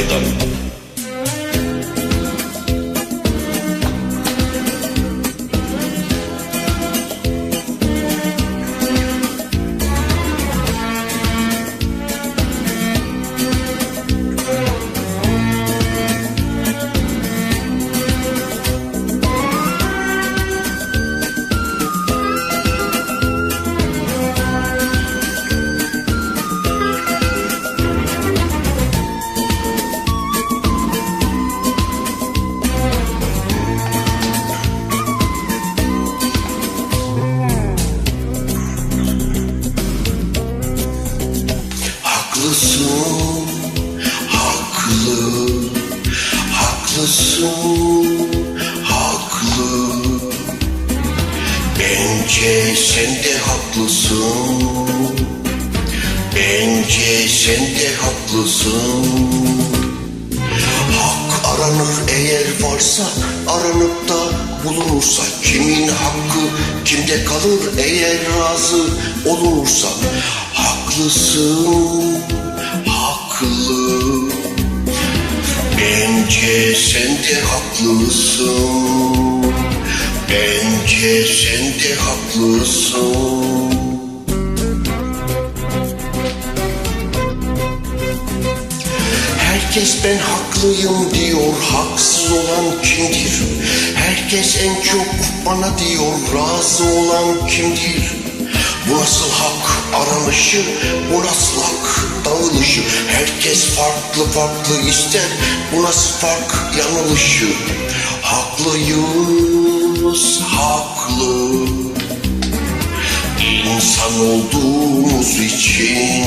reggaetón. Haklısın, haklı, haklısın, haklı. Bence sen de haklısın. Bence sen de haklısın. Hak aranır eğer varsa aranıp da bulunursa kimin hakkı kimde kalır eğer razı olunursa haklısın haklı bence sen de haklısın bence sen de haklısın Herkes ben haklıyım diyor, haksız olan kimdir? Herkes en çok bana diyor, razı olan kimdir? Bu nasıl hak aranışı, bu nasıl hak dağılışı? Herkes farklı farklı ister, bu nasıl fark yanılışı? Haklıyız, haklı. İnsan olduğumuz için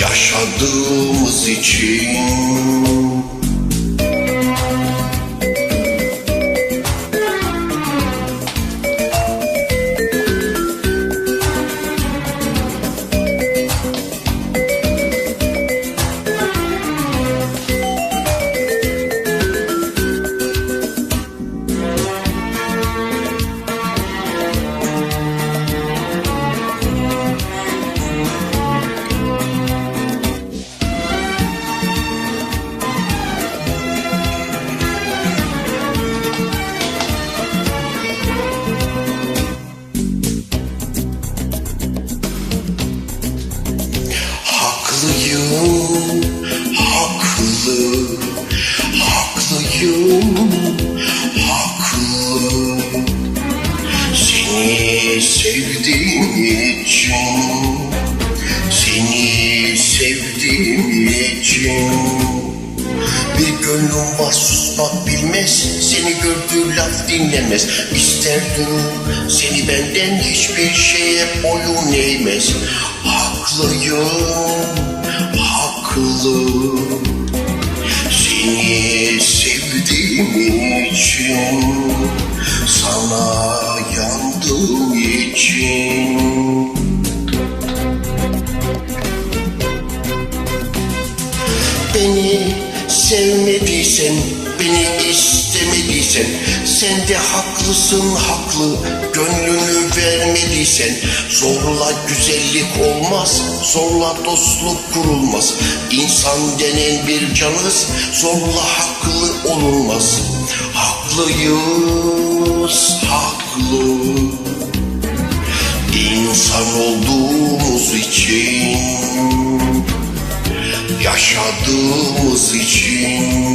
yaşadığımız için için seni sevdiğim için. Bir gönlüm var susmak bilmez Seni gördüğü laf dinlemez. İster durur seni benden hiçbir şeye boyun eğmez. Haklıyım haklı Seni sevdiğim için istemediysen Sen de haklısın haklı, gönlünü vermediysen Zorla güzellik olmaz, zorla dostluk kurulmaz. İnsan denen bir canız, zorla haklı olunmaz. Haklıyız, haklı. İnsan olduğumuz için yaşadığımız için